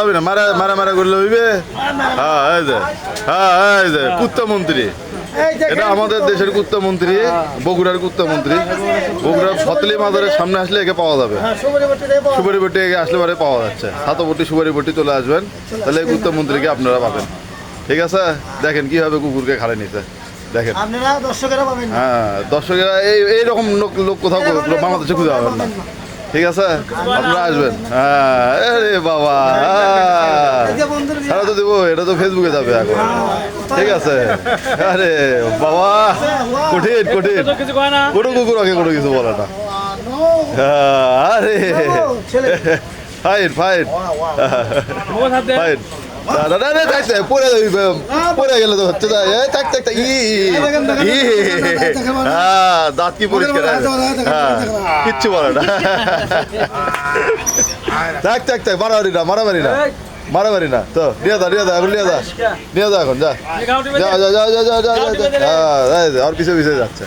হবে না মারা মারা মারা করলে হইবে? হ্যাঁ হ্যাঁ কুত্তা মন্ত্রী এটা আমাদের দেশের কুত্তা মন্ত্রী বগুড়ার কুত্তা মন্ত্রী বগুড়ার ফতলি মাদারের সামনে আসলে একে পাওয়া যাবে। সুপারি বটি একে আসলে পরে পাওয়া যাচ্ছে। সাতবটি সুপারি বটি চলে আসবেন তাহলে এই কুত্তা মন্ত্রীকে আপনারা পাবেন। ঠিক আছে? দেখেন কীভাবে কুকুরকে খালে নিতে দেখেন। হ্যাঁ দর্শকেরা এই এইরকম লোক লোক কোথাও বাংলাদেশে খুঁজে পাবেন না। ঠিক আছে? আপনারা আসবেন। হ্যাঁ আরে বাবা হ্যাঁ। এটা তো দেবো এটা তো ফেসবুকে যাবে এখন। ঠিক আছে? আরে বাবা কঠিন কঠিন। কোনো কুকুর আগে কোনো কিছু বলে না। হ্যাঁ, আরে। ফাইন ফাইন ফাইন না না না না থাক থাক, পড়ে যাবি ব্যায়াম। গেলে তো হচ্ছে না এই থাক থাক ই ই হ্যাঁ দাঁত কি পরিষ্কার? হ্যাঁ কিচ্ছু বলে না থাক থাক থাক মারামারি না মারামারি না মারামারি না তো নিয়ে দা নিয়ে দা এখন নিয়ে দা নিয়ে দা এখন যা যা যা যা যা যা যা হ্যাঁ যে, আর পিছে পিছে যাচ্ছে